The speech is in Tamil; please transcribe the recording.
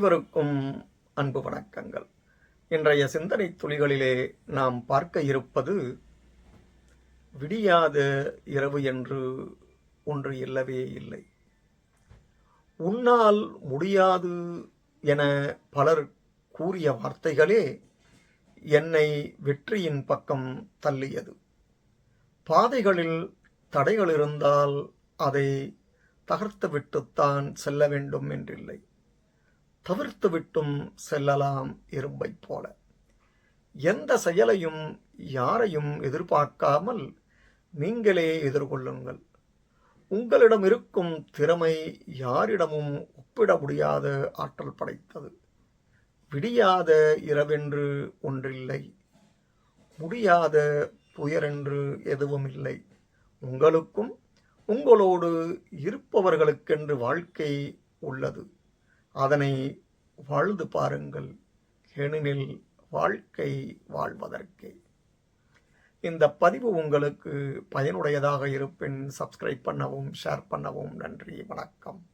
அனைவருக்கும் அன்பு வணக்கங்கள். இன்றைய சிந்தனை துளிகளிலே நாம் பார்க்க இருப்பது விடியாத இரவு என்று ஒன்று இல்லவே இல்லை. உன்னால் முடியாது என பலர் கூறிய வார்த்தைகளே என்னை வெற்றியின் பக்கம் தள்ளியது. பாதைகளில் தடைகள் இருந்தால் அதை தகர்த்துவிட்டுத்தான் செல்ல வேண்டும் என்றில்லை. தவிர்த்து விட்டும் செல்லலாம் இரும்பைப் போல. எந்த செயலையும் யாரையும் எதிர்பார்க்காமல் நீங்களே எதிர்கொள்ளுங்கள். உங்களிடம் இருக்கும் திறமை யாரிடமும் ஒப்பிட முடியாத ஆற்றல் படைத்தது. விடியாத இரவென்று ஒன்றில்லை. முடியாத துயரென்று எதுவும் இல்லை உங்களுக்கும் உங்களோடு இருப்பவர்களுக்கென்று வாழ்க்கை உள்ளது. அதனை வாழ்ந்து பாருங்கள் ஏனெனில் வாழ்க்கை வாழ்வதற்கே. இந்த பதிவு உங்களுக்கு பயனுடையதாக இருப்பின் சப்ஸ்கிரைப் பண்ணவும் ஷேர் பண்ணவும் நன்றி வணக்கம்.